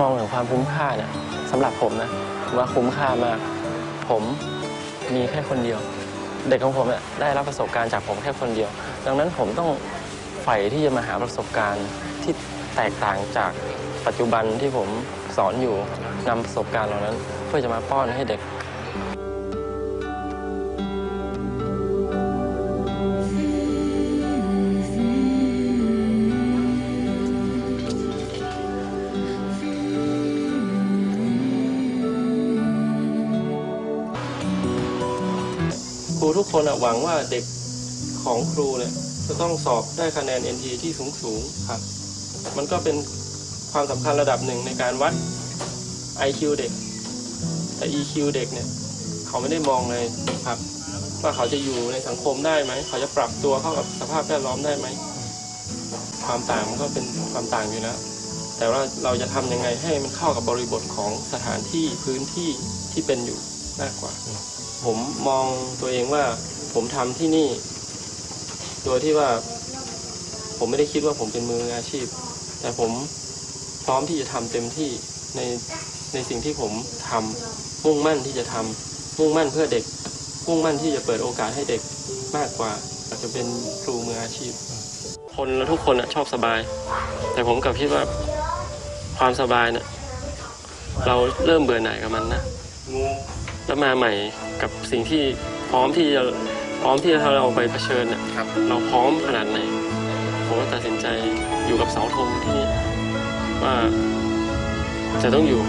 มองถึงความคุ้มค่าเนี่ยสำหรับผมนะมว่าคุ้มค่ามาก ผมมีแค่คนเดียว เด็กของผมเนี่ยได้รับประสบการณ์จากผมแค่คนเดียว ดังนั้นผมต้องใฝ่ที่จะมาหาประสบการณ์ที่แตกต่างจากปัจจุบันที่ผมสอนอยู่นำประสบการณ์เหล่านั้น เพื่อจะมาป้อนให้เด็ก ครูทุกคนหวังว่าเด็กของครูเนี่ยจะต้องสอบได้คะแนน NT ที่สูงสูงๆครับ มันก็เป็นความสำคัญระดับหนึ่งในการวัด IQ เด็ก แต่ EQ เด็กเนี่ย เขาไม่ได้มองเลยครับ ว่าเขาจะอยู่ในสังคมได้ไหม เขาจะปรับตัวเข้ากับสภาพแวดล้อมได้ไหม ความต่างมันก็เป็นความต่างอยู่แล้ว แต่ว่าเราจะทำยังไงให้มันเข้ากับบริบทของสถานที่พื้นที่ที่เป็นอยู่มากกว่า ผมมองตัวเองว่า ผมทำที่นี่โดยที่ว่า ผมไม่ได้คิดว่าผมเป็นมืออาชีพ แต่ผมพร้อมที่จะทำเต็มที่ในในสิ่งที่ผมทำมุ่งมั่นที่จะทำมุ่งมั่นเพื่อเด็กมุ่งมั่นที่จะเปิดโอกาสให้เด็กมากกว่าอาจจะเป็นครูมืออาชีพ คนและทุกคนอะชอบสบาย แต่ผมกลับคิดว่าความสบายเนี่ยเราเริ่มเบื่อหน่ายกับมันนะ แล้วมาใหม่กับสิ่งที่พร้อมที่จะพร้อมที่จะเราไปเผชิญเนี่ยครับ เราพร้อมขนาดไหนผมก็ตัดสินใจอยู่กับเสาธงที่นี่ว่าจะต้องอยู่